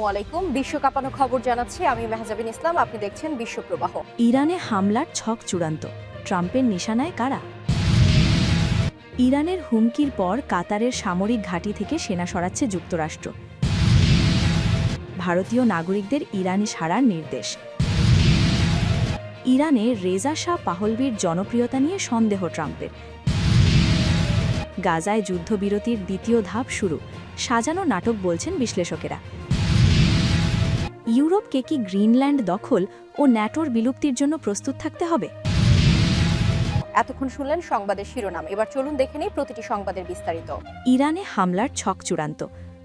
আসসালামু আলাইকুম। বিশ্ব কাঁপানো খবর জানাচ্ছি আমি মেহজাবিন ইসলাম। আপনি দেখছেন বিশ্ব প্রবাহ। ইরানে হামলার ছক চূড়ান্ত। ট্রাম্পের নিশানায় কারা? ইরানের হুমকির পর কাতারের সামরিক ঘাঁটি থেকে সেনা সরাচ্ছে যুক্তরাষ্ট্র। ভারতীয় নাগরিকদের ইরানি সারার নির্দেশ। ইরানে রেজা শাহ পাহলবির জনপ্রিয়তা নিয়ে সন্দেহ ট্রাম্পের। গাজায় যুদ্ধবিরতির দ্বিতীয় ধাপ শুরু। সাজানো নাটক বলছেন বিশ্লেষকেরা। ইউরোপকে কি গ্রিনল্যান্ড দখল ও ন্যাটোর বিলুপ্তির জন্য প্রস্তুত থাকতে হবে? এতক্ষণ শুনলেন সংবাদের শিরোনাম। এবার চলুন দেখে নিই প্রতিটি সংবাদের বিস্তারিত। ইরানে হামলার ছক চূড়ান্ত।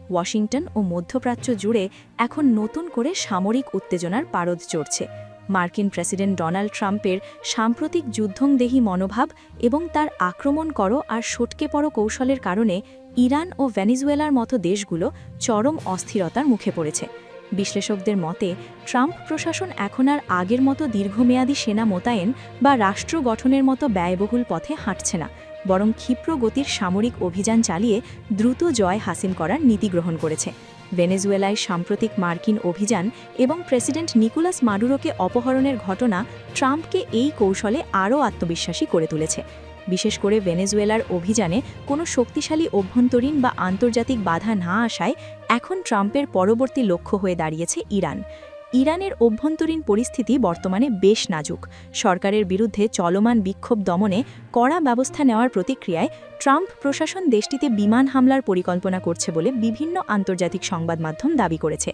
ওয়াশিংটন ও মধ্যপ্রাচ্য জুড়ে এখন নতুন করে সামরিক উত্তেজনার পারদ চড়ছে। মার্কিন প্রেসিডেন্ট ডোনাল্ড ট্রাম্পের সাম্প্রতিক যুদ্ধংদেহী মনোভাব এবং তার আক্রমণ করো আর সটকে পড়ো কৌশলের কারণে ইরান ও ভেনিজুয়েলার মতো দেশগুলো চরম অস্থিরতার মুখে পড়েছে। বিশ্লেষকদের মতে, ট্রাম্প প্রশাসন এখন আর আগের মতো দীর্ঘমেয়াদী সেনা মোতায়েন বা রাষ্ট্র গঠনের মতো ব্যয়বহুল পথে হাঁটছে না, বরং ক্ষিপ্র গতির সামরিক অভিযান চালিয়ে দ্রুত জয় হাসিল করার নীতি গ্রহণ করেছে। ভেনেজুয়েলায় সাম্প্রতিক মার্কিন অভিযান এবং প্রেসিডেন্ট নিকোলাস মাডুরোকে অপহরণের ঘটনা ট্রাম্পকে এই কৌশলে আরও আত্মবিশ্বাসী করে তুলেছে। বিশেষ করে ভেনেজুয়েলার অভিযানে কোনো শক্তিশালী অভ্যন্তরীণ বা আন্তর্জাতিক বাধা না আসায় এখন ট্রাম্পের পরবর্তী লক্ষ্য হয়ে দাঁড়িয়েছে ইরান। ইরানের অভ্যন্তরীণ পরিস্থিতি বর্তমানে বেশ নাজুক। সরকারের বিরুদ্ধে চলমান বিক্ষোভ দমনে কড়া ব্যবস্থা নেওয়ার প্রতিক্রিয়ায় ট্রাম্প প্রশাসন দেশটিতে বিমান হামলার পরিকল্পনা করছে বলে বিভিন্ন আন্তর্জাতিক সংবাদ মাধ্যম দাবি করেছে।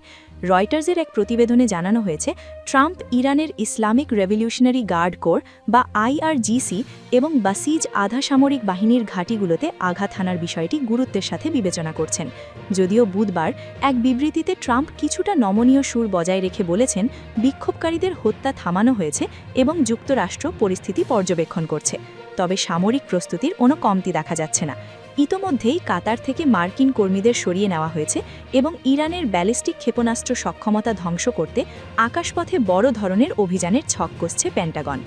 রয়টার্সের এক প্রতিবেদনে জানানো হয়েছে, ট্রাম্প ইরানের ইসলামিক রেভলিউশনারি গার্ড কোর বা আইআরজিসি এবং বাসিজ আধা সামরিক বাহিনীর ঘাঁটিগুলোতে আঘাত হানার বিষয়টি গুরুত্বের সাথে বিবেচনা করছেন। যদিও বুধবার এক বিবৃতিতে ট্রাম্প কিছুটা নমনীয় সুর বজায় রেখে বলেছেন, বিক্ষোভকারীদের হত্যা থামানো হয়েছে এবং যুক্তরাষ্ট্র পরিস্থিতি পর্যবেক্ষণ করছে। তবে সামরিক প্রস্তুতির কোনো কমতি দেখা যাচ্ছে না। ইতোমধ্যেই কাতার থেকে মার্কিন কর্মীদের সরিয়ে নেওয়া হয়েছে এবং ইরানের ব্যালিস্টিক ক্ষেপণাস্ত্র সক্ষমতা ধ্বংস করতে আকাশপথে বড় ধরনের অভিযানের ছক কষছে পেন্টাগন।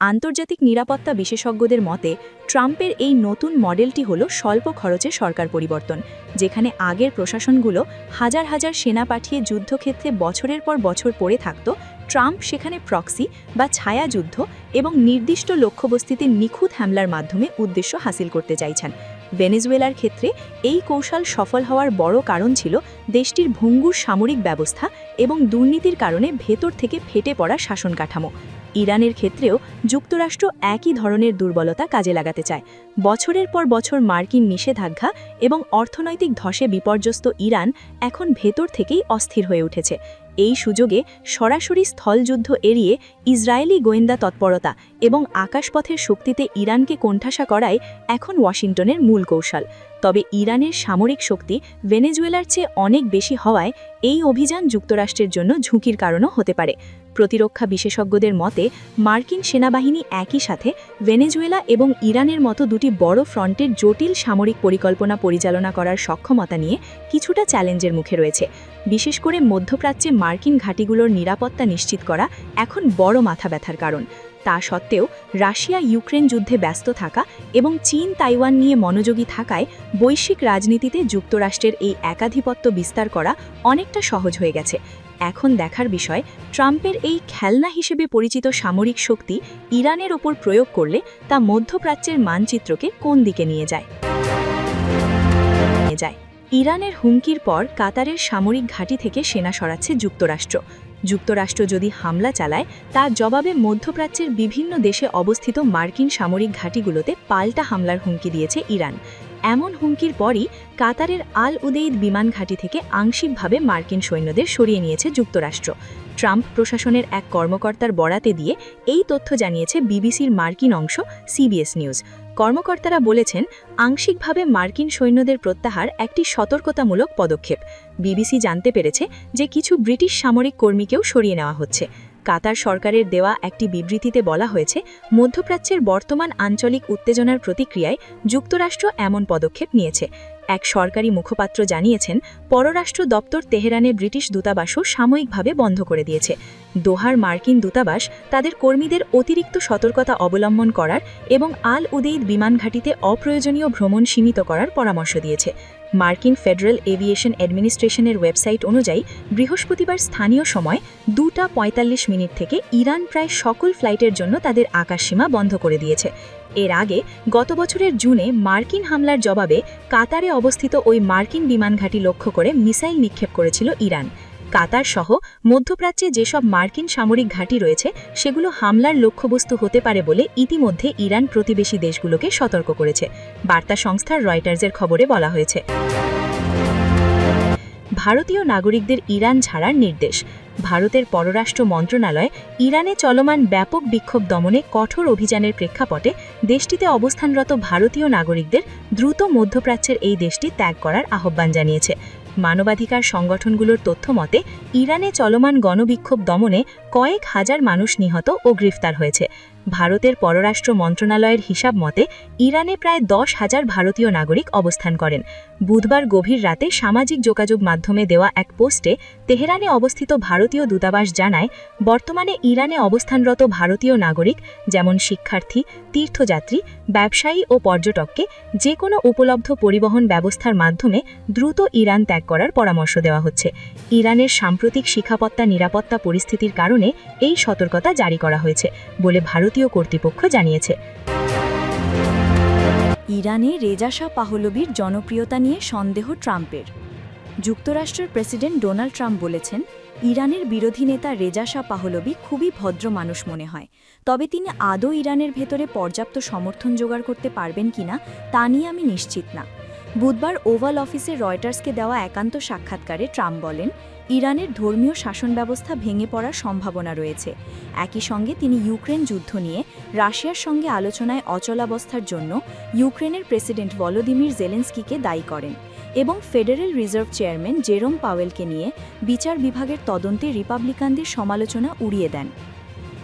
আন্তর্জাতিক নিরাপত্তা বিশেষজ্ঞদের মতে, ট্রাম্পের এই নতুন মডেলটি হল স্বল্প খরচে সরকার পরিবর্তন, যেখানে আগের প্রশাসনগুলো হাজার হাজার সেনা পাঠিয়ে যুদ্ধক্ষেত্রে বছরের পর বছর পড়ে থাকত, ট্রাম্প সেখানে প্রক্সি বা ছায়া যুদ্ধ এবং নির্দিষ্ট লক্ষ্যবস্তিতে নিখুঁত হামলার মাধ্যমে উদ্দেশ্য হাসিল করতে চাইছেন। ভেনেজুয়েলার ক্ষেত্রে এই কৌশল সফল হওয়ার বড় কারণ ছিল দেশটির ভঙ্গুর সামরিক ব্যবস্থা এবং দুর্নীতির কারণে ভেতর থেকে ফেটে পড়া শাসন কাঠামো। ইরানের ক্ষেত্রেও যুক্তরাষ্ট্র একই ধরনের দুর্বলতা কাজে লাগাতে চায়। বছরের পর বছর মার্কিন নিষেধাজ্ঞা এবং অর্থনৈতিক ধসে বিপর্যস্ত ইরান এখন ভেতর থেকেই অস্থির হয়ে উঠেছে। এই সুযোগে সরাসরি স্থলযুদ্ধ এড়িয়ে ইসরায়েলি গোয়েন্দা তৎপরতা এবং আকাশপথের শক্তিতে ইরানকে কোণঠাসা করায় এখন ওয়াশিংটনের মূল কৌশল। তবে ইরানের সামরিক শক্তি ভেনেজুয়েলার চেয়ে অনেক বেশি হওয়ায় এই অভিযান যুক্তরাষ্ট্রের জন্য ঝুঁকির কারণও হতে পারে। প্রতিরক্ষা বিশেষজ্ঞদের মতে, মার্কিন সেনাবাহিনী একই সাথে ভেনেজুয়েলা এবং ইরানের মতো দুটি বড় ফ্রন্টের জটিল সামরিক পরিকল্পনা পরিচালনা করার সক্ষমতা নিয়ে কিছুটা চ্যালেঞ্জের মুখে রয়েছে। বিশেষ করে মধ্যপ্রাচ্যে মার্কিন ঘাঁটিগুলোর নিরাপত্তা নিশ্চিত করা এখন বড় মাথা ব্যথার কারণ। তা সত্ত্বেও রাশিয়া ইউক্রেন যুদ্ধে ব্যস্ত থাকা এবং চীন তাইওয়ান নিয়ে মনোযোগী থাকায় বৈশ্বিক রাজনীতিতে যুক্তরাষ্ট্রের এই একাধিপত্য বিস্তার করা অনেকটা সহজ হয়ে গেছে। এখন দেখার বিষয়, ট্রাম্পের এই খেলনা হিসেবে পরিচিত সামরিক শক্তি ইরানের ওপর প্রয়োগ করলে তা মধ্যপ্রাচ্যের মানচিত্রকে কোন দিকে নিয়ে যায়? যায়। ইরানের হুমকির পর কাতারের সামরিক ঘাঁটি থেকে সেনা সরাচ্ছে যুক্তরাষ্ট্র। যুক্তরাষ্ট্র যদি হামলা চালায়, তার জবাবে মধ্যপ্রাচ্যের বিভিন্ন দেশে অবস্থিত মার্কিন সামরিক ঘাঁটিগুলোতে পাল্টা হামলার হুমকি দিয়েছে ইরান। এমন হুমকির পরই কাতারের আল উদেইদ বিমান ঘাঁটি থেকে আংশিকভাবে মার্কিন সৈন্যদের সরিয়ে নিয়েছে যুক্তরাষ্ট্র। ট্রাম্প প্রশাসনের এক কর্মকর্তার বরাতে দিয়ে এই তথ্য জানিয়েছে বিবিসির মার্কিন অংশ সিবিএস নিউজ। কর্মকর্তারা বলেছেন, আংশিকভাবে মার্কিন সৈন্যদের প্রত্যাহার একটি সতর্কতামূলক পদক্ষেপ। বিবিসি জানতে পেরেছে যে কিছু ব্রিটিশ সামরিক কর্মীকেও সরিয়ে নেওয়া হচ্ছে। কাতার সরকারের দেওয়া একটি বিবৃতিতে বলা হয়েছে, মধ্যপ্রাচ্যের বর্তমান আঞ্চলিক উত্তেজনার প্রতিক্রিয়ায় যুক্তরাষ্ট্র এমন পদক্ষেপ নিয়েছে। এক সরকারি মুখপাত্র জানিয়েছেন, পররাষ্ট্র দপ্তর তেহরানে ব্রিটিশ দূতাবাসও সাময়িকভাবে বন্ধ করে দিয়েছে। দোহার মার্কিন দূতাবাস তাদের কর্মীদের অতিরিক্ত সতর্কতা অবলম্বন করার এবং আল উদেইদ বিমান ঘাঁটিতে অপ্রয়োজনীয় ভ্রমণ সীমিত করার পরামর্শ দিয়েছে। মার্কিন ফেডারেল এভিয়েশন অ্যাডমিনিস্ট্রেশনের ওয়েবসাইট অনুযায়ী বৃহস্পতিবার স্থানীয় সময় দুটা পঁয়তাল্লিশ মিনিট থেকে ইরান প্রায় সকল ফ্লাইটের জন্য তাদের আকাশসীমা বন্ধ করে দিয়েছে। এর আগে গত বছরের জুনে মার্কিন হামলার জবাবে কাতারে অবস্থিত ওই মার্কিন বিমান ঘাঁটি লক্ষ্য করে মিসাইল নিক্ষেপ করেছিল ইরান। কাতার সহ মধ্যপ্রাচ্যে যেসব মার্কিন সামরিক ঘাঁটি রয়েছে, সেগুলো হামলার লক্ষ্যবস্তু হতে পারে বলে ইতিমধ্যে ইরান প্রতিবেশী দেশগুলোকে সতর্ক করেছে, বার্তা সংস্থার রয়টার্সের খবরে বলা হয়েছে। ভারতীয় নাগরিকদের ইরান ছাড়ার নির্দেশ, ভারতের পররাষ্ট্র মন্ত্রণালয় ইরানে চলমান ব্যাপক বিক্ষোভ দমনে কঠোর অভিযানের প্রেক্ষাপটে দেশটিতে অবস্থানরত ভারতীয় নাগরিকদের দ্রুত মধ্যপ্রাচ্যের এই দেশটি ত্যাগ করার আহ্বান জানিয়েছে। মানবাধিকার সংগঠনগুলোর তথ্য মতে, ইরানে চলমান গণবিক্ষোভ দমনে কয়েক হাজার মানুষ নিহত ও গ্রেফতার হয়েছে। ভারতের পররাষ্ট্র মন্ত্রণালয়ের হিসাব মতে, ইরানে প্রায় দশ হাজার ভারতীয় নাগরিক অবস্থান করেন। বুধবার গভীর রাতে সামাজিক যোগাযোগ মাধ্যমে দেওয়া এক পোস্টে তেহরানে অবস্থিত ভারতীয় দূতাবাস জানায়, বর্তমানে ইরানে অবস্থানরত ভারতীয় নাগরিক, যেমন শিক্ষার্থী, তীর্থযাত্রী, ব্যবসায়ী ও পর্যটককে যে কোনো উপলব্ধ পরিবহন ব্যবস্থার মাধ্যমে দ্রুত ইরান ত্যাগ করার পরামর্শ দেওয়া হচ্ছে। ইরানের সাম্প্রতিক শিখাপত্তা নিরাপত্তা পরিস্থিতির কারণে এই সতর্কতা জারি করা হয়েছে বলে ভারতীয় কর্তৃপক্ষ জানিয়েছে। ইরানে রেজা শাহ পাহলবির জনপ্রিয়তা নিয়ে সন্দেহ ট্রাম্পের। যুক্তরাষ্ট্রের প্রেসিডেন্ট ডোনাল্ড ট্রাম্প বলেছেন, ইরানের বিরোধী নেতা রেজা শাহ পাহলবি খুবই ভদ্র মানুষ মনে হয়। তবে তিনি আদৌ ইরানের ভেতরে পর্যাপ্ত সমর্থন জোগাড় করতে পারবেন কিনা তা নিয়ে আমি নিশ্চিত না। বুধবার ওভাল অফিসে রয়টার্সকে দেওয়া একান্ত সাক্ষাৎকারে ট্রাম্প বলেন ইরানের ধর্মীয় শাসন ব্যবস্থা ভেঙে পড়ার সম্ভাবনা রয়েছে। একই সঙ্গে তিনি ইউক্রেন যুদ্ধ নিয়ে রাশিয়ার সঙ্গে আলোচনায় অচলাবস্থার জন্য ইউক্রেনের প্রেসিডেন্ট ভলোদিমির জেলেন্সকিকে দায়ী করেন এবং ফেডারেল রিজার্ভ চেয়ারম্যান জেরোম পাওয়েলকে নিয়ে বিচার বিভাগের তদন্তে রিপাবলিকানদের সমালোচনা উড়িয়ে দেন।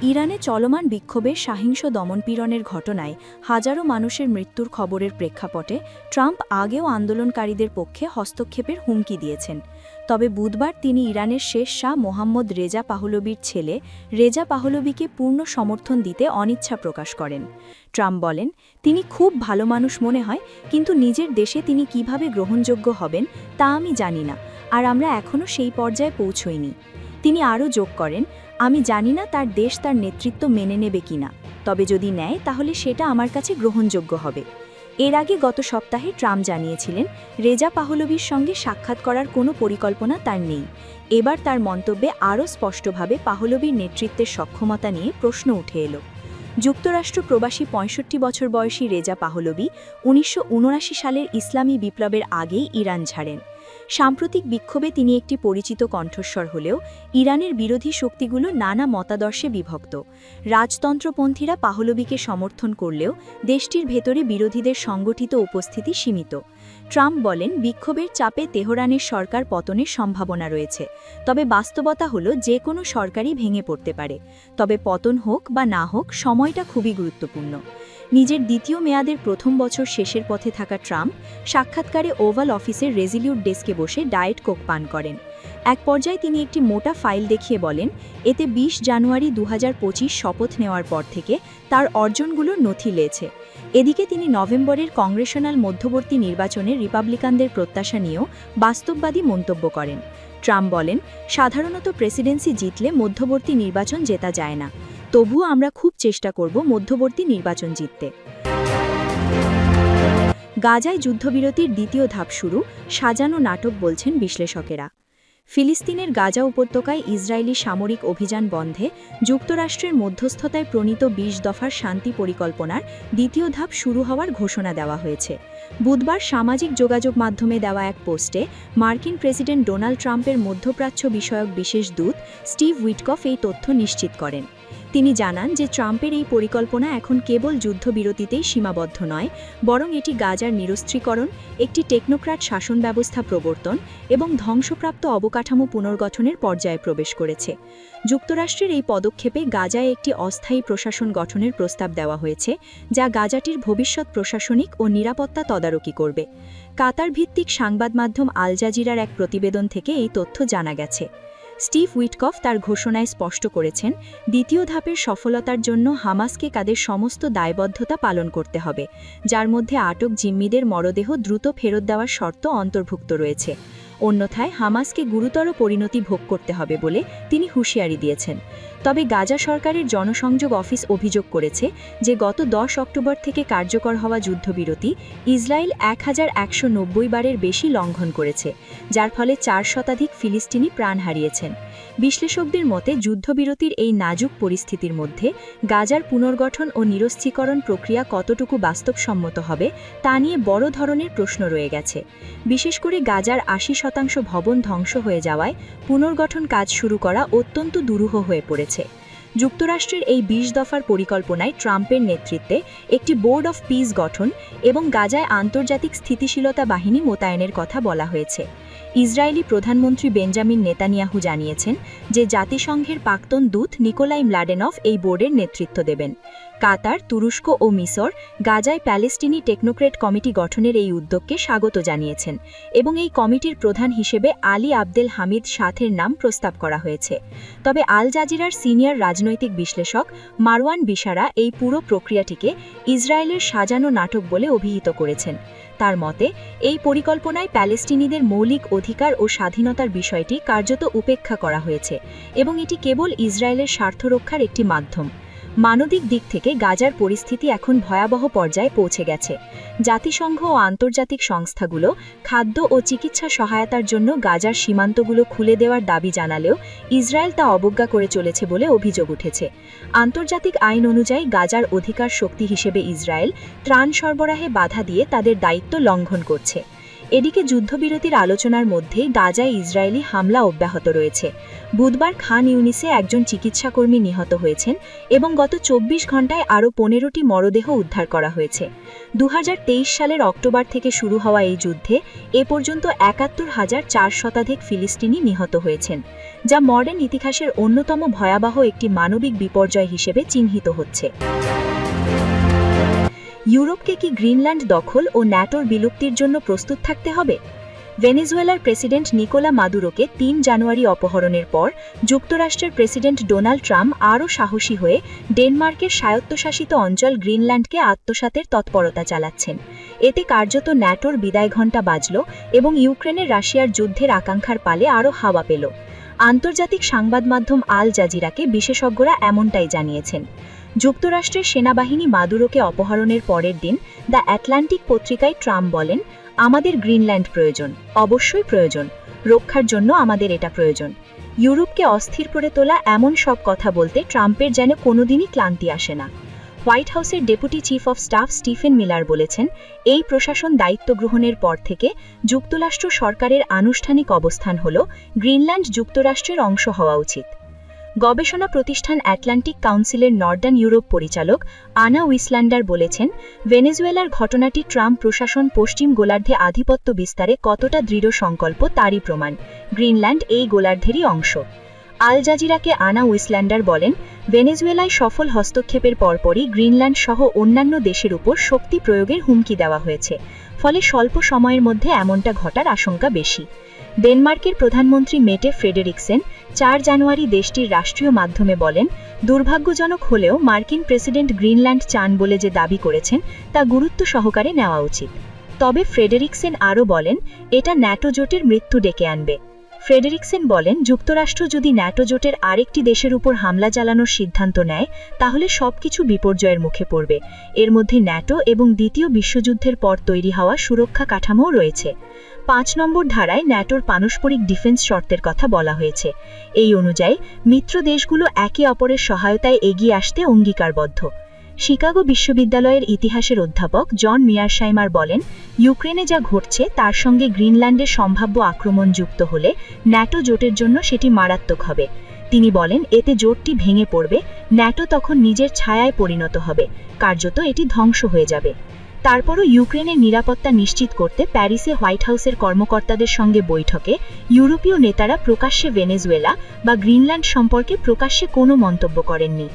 ইরানে চলমান বিক্ষোভের সহিংস দমনপীড়নের ঘটনায় হাজারো মানুষের মৃত্যুর খবরের প্রেক্ষাপটে ট্রাম্প আগেও আন্দোলনকারীদের পক্ষে হস্তক্ষেপের হুমকি দিয়েছেন। তবে বুধবার তিনি ইরানের শেষ শাহ মোহাম্মদ রেজা পাহলবির ছেলে রেজা পাহলবিকে পূর্ণ সমর্থন দিতে অনিচ্ছা প্রকাশ করেন। ট্রাম্প বলেন, তিনি খুব ভালো মানুষ মনে হয়, কিন্তু নিজের দেশে তিনি কীভাবে গ্রহণযোগ্য হবেন তা আমি জানি না, আর আমরা এখনও সেই পর্যায়ে পৌঁছইনি। তিনি আরও যোগ করেন, আমি জানি না তার দেশ তার নেতৃত্ব মেনে নেবে কিনা, তবে যদি নেয় তাহলে সেটা আমার কাছে গ্রহণযোগ্য হবে। এর আগে গত সপ্তাহে ট্রাম্প জানিয়েছিলেন, রেজা পাহলবির সঙ্গে সাক্ষাৎ করার কোনো পরিকল্পনা তার নেই। এবার তার মন্তব্যে আরও স্পষ্টভাবে পাহলবির নেতৃত্বের সক্ষমতা নিয়ে প্রশ্ন উঠে এলো। যুক্তরাষ্ট্র প্রবাসী পঁয়ষট্টি বছর বয়সী রেজা পাহলবি উনিশশো উনআশি সালের ইসলামী বিপ্লবের আগেই ইরান ছাড়েন। সাম্প্রতিক বিক্ষোভে তিনি একটি পরিচিত কণ্ঠস্বর হলেও ইরানের বিরোধী শক্তিগুলো নানা মতাদর্শে বিভক্ত। রাজতন্ত্রপন্থীরা পাহলবিকে সমর্থন করলেও দেশটির ভেতরে বিরোধীদের সংগঠিত উপস্থিতি সীমিত। ট্রাম্প বলেন, বিক্ষোভের চাপে তেহরানের সরকার পতনের সম্ভাবনা রয়েছে। তবে বাস্তবতা হল, যে কোনো সরকারই ভেঙে পড়তে পারে। তবে পতন হোক বা না হোক, সময়টা খুবই গুরুত্বপূর্ণ। নিজের দ্বিতীয় মেয়াদের প্রথম বছর শেষের পথে থাকা ট্রাম্প সাক্ষাৎকারে ওভাল অফিসের রেজিলিউট ডেস্কে বসে ডায়েট কোক পান করেন। এক পর্যায়ে তিনি একটি মোটা ফাইল দেখিয়ে বলেন, এতে ২০ জানুয়ারি দু হাজার পঁচিশ শপথ নেওয়ার পর থেকে তার অর্জনগুলোর নথি লেছে। এদিকে তিনি নভেম্বরের কংগ্রেশনাল মধ্যবর্তী নির্বাচনে রিপাবলিকানদের প্রত্যাশা নিয়েও বাস্তববাদী মন্তব্য করেন। ট্রাম্প বলেন, সাধারণত প্রেসিডেন্সি জিতলে মধ্যবর্তী নির্বাচন জেতা যায় না। তবুও আমরা খুব চেষ্টা করব মধ্যবর্তী নির্বাচন জিততে। গাজায় যুদ্ধবিরতির দ্বিতীয় ধাপ শুরু, সাজানো নাটক বলছেন বিশ্লেষকেরা। ফিলিস্তিনের গাজা উপত্যকায় ইসরায়েলি সামরিক অভিযান বন্ধে, যুক্তরাষ্ট্রের মধ্যস্থতায় প্রণীত বিশ দফার শান্তি পরিকল্পনার দ্বিতীয় ধাপ শুরু হওয়ার ঘোষণা দেওয়া হয়েছে। বুধবার সামাজিক যোগাযোগ মাধ্যমে দেওয়া এক পোস্টে, মার্কিন প্রেসিডেন্ট ডোনাল্ড ট্রাম্পের মধ্যপ্রাচ্য বিষয়ক বিশেষ দূত স্টিভ উইটকফ এই তথ্য নিশ্চিত করেন। তিনি জানান যে ট্রাম্পের এই পরিকল্পনা এখন কেবল যুদ্ধবিরতিতেই সীমাবদ্ধ নয়, বরং এটি গাজার নিরস্ত্রীকরণ, একটি টেকনোক্র্যাট শাসন ব্যবস্থা প্রবর্তন এবং ধ্বংসপ্রাপ্ত অবকাঠামো পুনর্গঠনের পর্যায়ে প্রবেশ করেছে। যুক্তরাষ্ট্রের এই পদক্ষেপে গাজায় একটি অস্থায়ী প্রশাসন গঠনের প্রস্তাব দেওয়া হয়েছে, যা গাজাটির ভবিষ্যৎ প্রশাসনিক ও নিরাপত্তা তদারকি করবে। কাতার ভিত্তিক সংবাদ মাধ্যম আল জাজিরার এক প্রতিবেদন থেকে এই তথ্য জানা গেছে। স্টিভ উইটকফ তার ঘোষণায় স্পষ্ট করেছেন, দ্বিতীয় ধাপের সফলতার জন্য হামাসকে তাদের সমস্ত দায়বদ্ধতা পালন করতে হবে, যার মধ্যে আটক জিম্মিদের মরদেহ দ্রুত ফেরত দেওয়ার শর্ত অন্তর্ভুক্ত রয়েছে। অন্যথায় হামাসকে গুরুতর পরিণতি ভোগ করতে হবে বলে তিনি হুঁশিয়ারি দিয়েছেন। তবে গাজা সরকারের জনসংযোগ অফিস অভিযোগ করেছে যে, গত দশ অক্টোবর থেকে কার্যকর হওয়া যুদ্ধবিরতি ইসরায়েল এক হাজার একশো নব্বই বারের বেশি লঙ্ঘন করেছে, যার ফলে চার শতাধিক ফিলিস্তিনি প্রাণ হারিয়েছেন। বিশ্লেষকদের মতে, যুদ্ধবিরতির এই নাজুক পরিস্থিতির মধ্যে গাজার পুনর্গঠন ও নিরস্ত্রীকরণ প্রক্রিয়া কতটুকু বাস্তবসম্মত হবে তা নিয়ে বড় ধরনের প্রশ্ন রয়ে গেছে। বিশেষ করে গাজার আশি শতাংশ ভবন ধ্বংস হয়ে যাওয়ায় পুনর্গঠন কাজ শুরু করা অত্যন্ত দুরূহ হয়ে পড়েছে। যুক্তরাষ্ট্রের এই বিশ দফার পরিকল্পনায় ট্রাম্পের নেতৃত্বে একটি বোর্ড অফ পিস গঠন এবং গাজায় আন্তর্জাতিক স্থিতিশীলতা বাহিনী মোতায়েনের কথা বলা হয়েছে। ইসরায়েলি প্রধানমন্ত্রী বেঞ্জামিন নেতানিয়াহু জানিয়েছেন যে জাতিসংঘের প্রাক্তন দূত নিকোলাই ম্লাডেনফ এই বোর্ডের নেতৃত্ব দেবেন। কাতার, তুরস্ক ও মিসর গাজায় প্যালেস্টিনি টেকনোক্রেট কমিটি গঠনের এই উদ্যোগকে স্বাগত জানিয়েছেন এবং এই কমিটির প্রধান হিসেবে আলী আবদেল হামিদ সাথের নাম প্রস্তাব করা হয়েছে। তবে আল জাজিরার সিনিয়র রাজনৈতিক বিশ্লেষক মারওয়ান বিশারা এই পুরো প্রক্রিয়াটিকে ইসরায়েলের সাজানো নাটক বলে অভিহিত করেছেন। তার মতে, এই পরিকল্পনায় প্যালেস্টিনিদের মৌলিক অধিকার ও স্বাধীনতার বিষয়টি কার্যত উপেক্ষা করা হয়েছে এবং এটি কেবল ইসরায়েলের স্বার্থ রক্ষার একটি মাধ্যম। মানবিক দিক থেকে গাজার পরিস্থিতি এখন ভয়াবহ পর্যায়ে পৌঁছে গেছে। জাতিসংঘ ও আন্তর্জাতিক সংস্থাগুলো খাদ্য ও চিকিৎসা সহায়তার জন্য গাজার সীমান্তগুলো খুলে দেওয়ার দাবি জানালেও ইসরায়েল তা অবজ্ঞা করে চলেছে বলে অভিযোগ উঠেছে। আন্তর্জাতিক আইন অনুযায়ী গাজার অধিকার শক্তি হিসেবে ইসরায়েল ত্রাণ সরবরাহে বাধা দিয়ে তাদের দায়িত্ব লঙ্ঘন করছে। এদিকে যুদ্ধবিরতির আলোচনার মধ্যেই গাজায় ইসরায়েলি হামলা অব্যাহত রয়েছে। বুধবার খান ইউনিসে একজন চিকিৎসাকর্মী নিহত হয়েছেন এবং গত চব্বিশ ঘন্টায় আরও পনেরোটি মরদেহ উদ্ধার করা হয়েছে। দু হাজার তেইশ সালের অক্টোবর থেকে শুরু হওয়া এই যুদ্ধে এ পর্যন্ত একাত্তর হাজার চার শতাধিক ফিলিস্তিনি নিহত হয়েছেন, যা মডার্ন ইতিহাসের অন্যতম ভয়াবহ একটি মানবিক বিপর্যয় হিসেবে চিহ্নিত হচ্ছে। ইউরোপকে কি গ্রিনল্যান্ড দখল ও ন্যাটোর বিলুপ্তির জন্য প্রস্তুত থাকতে হবে? ভেনেজুয়েলার প্রেসিডেন্ট নিকোলা মাদুরোকে তিন জানুয়ারি অপহরণের পর যুক্তরাষ্ট্রের প্রেসিডেন্ট ডোনাল্ড ট্রাম্প আরও সাহসী হয়ে ডেনমার্কের স্বায়ত্তশাসিত অঞ্চল গ্রিনল্যান্ডকে আত্মসাতের তৎপরতা চালাচ্ছেন। এতে কার্যত ন্যাটোর বিদায় ঘণ্টা বাজল এবং ইউক্রেনের রাশিয়ার যুদ্ধের আকাঙ্ক্ষার পালে আরও হাওয়া পেল। আন্তর্জাতিক সংবাদ মাধ্যম আল জাজিরাকে বিশেষজ্ঞরা এমনটাই জানিয়েছেন। যুক্তরাষ্ট্রের সেনাবাহিনী মাদুরোকে অপহরণের পরের দিন দ্য অ্যাটলান্টিক পত্রিকায় ট্রাম্প বলেন, আমাদের গ্রিনল্যান্ড প্রয়োজন, অবশ্যই প্রয়োজন। রক্ষার জন্য আমাদের এটা প্রয়োজন। ইউরোপকে অস্থির করে তোলা এমন সব কথা বলতে ট্রাম্পের যেন কোনোদিনই ক্লান্তি আসে না। হোয়াইট হাউসের deputy chief of staff Stephen Miller বলেছেন, এই প্রশাসন দায়িত্ব গ্রহণের পর থেকে যুক্তরাষ্ট্র সরকারের আনুষ্ঠানিক অবস্থান হল গ্রিনল্যান্ড যুক্তরাষ্ট্রের অংশ হওয়া উচিত। গবেষণা প্রতিষ্ঠান অ্যাটলান্টিক কাউন্সিলের নর্দার্ন ইউরোপ পরিচালক আনা উইসল্যান্ডার বলেছেন, ভেনেজুয়েলার ঘটনাটি ট্রাম্প প্রশাসন পশ্চিম গোলার্ধে আধিপত্য বিস্তারে কতটা দৃঢ় সংকল্প তারই প্রমাণ। গ্রিনল্যান্ড এই গোলার্ধেরই অংশ। আল জাজিরাকে আনা উইসল্যান্ডার বলেন, ভেনেজুয়েলায় সফল হস্তক্ষেপের পরপরই গ্রিনল্যান্ড সহ অন্যান্য দেশের উপর শক্তি প্রয়োগের হুমকি দেওয়া হয়েছে, ফলে স্বল্প সময়ের মধ্যে এমনটা ঘটার আশঙ্কা বেশি। ডেনমার্কের প্রধানমন্ত্রী মেটে ফ্রেডেরিকসেন চার জানুয়ারি দেশটির রাষ্ট্রীয় মাধ্যমে বলেন, দুর্ভাগ্যজনক হলেও মার্কিন প্রেসিডেন্ট গ্রিনল্যান্ড চান বলে যে দাবি করেছেন, তা গুরুত্ব সহকারে নেওয়া উচিত। তবে ফ্রেডেরিকসেন আরও বলেন, এটা ন্যাটো জোটের মৃত্যু ডেকে আনবে। ফ্রেডেরিকসেন বলেন, যুক্তরাষ্ট্র যদি ন্যাটো জোটের আরেকটি দেশের উপর হামলা চালানোর সিদ্ধান্ত নেয়, তাহলে সবকিছু বিপর্যয়ের মুখে পড়বে। এর মধ্যে ন্যাটো এবং দ্বিতীয় বিশ্বযুদ্ধের পর তৈরি হওয়া সুরক্ষা কাঠামোও রয়েছে। পাঁচ নম্বর ধারায় ন্যাটোর পারস্পরিক ডিফেন্স শর্তের কথা বলা হয়েছে। এই অনুযায়ী, মিত্র দেশগুলো একে অপরের সহায়তায় এগিয়ে আসতে অঙ্গীকারবদ্ধ। শিকাগো বিশ্ববিদ্যালয়ের ইতিহাসের অধ্যাপক জন মিয়ারশাইমার বলেন, ইউক্রেনে যা ঘটছে তার সঙ্গে গ্রিনল্যান্ডের সম্ভাব্য আক্রমণ যুক্ত হলে ন্যাটো জোটের জন্য সেটি মারাত্মক হবে। তিনি বলেন, এতে জোটটি ভেঙে পড়বে, ন্যাটো তখন নিজের ছায়ায় পরিণত হবে, কার্যত এটি ধ্বংস হয়ে যাবে। তারপরও ইউক্রেনের নিরাপত্তা নিশ্চিত করতে প্যারিসে হোয়াইট হাউসের কর্মকর্তাদের সঙ্গে বৈঠকে ইউরোপীয় নেতারা প্রকাশ্যে ভেনেজুয়েলা বা গ্রিনল্যান্ড সম্পর্কে প্রকাশ্যে কোনো মন্তব্য করেননি।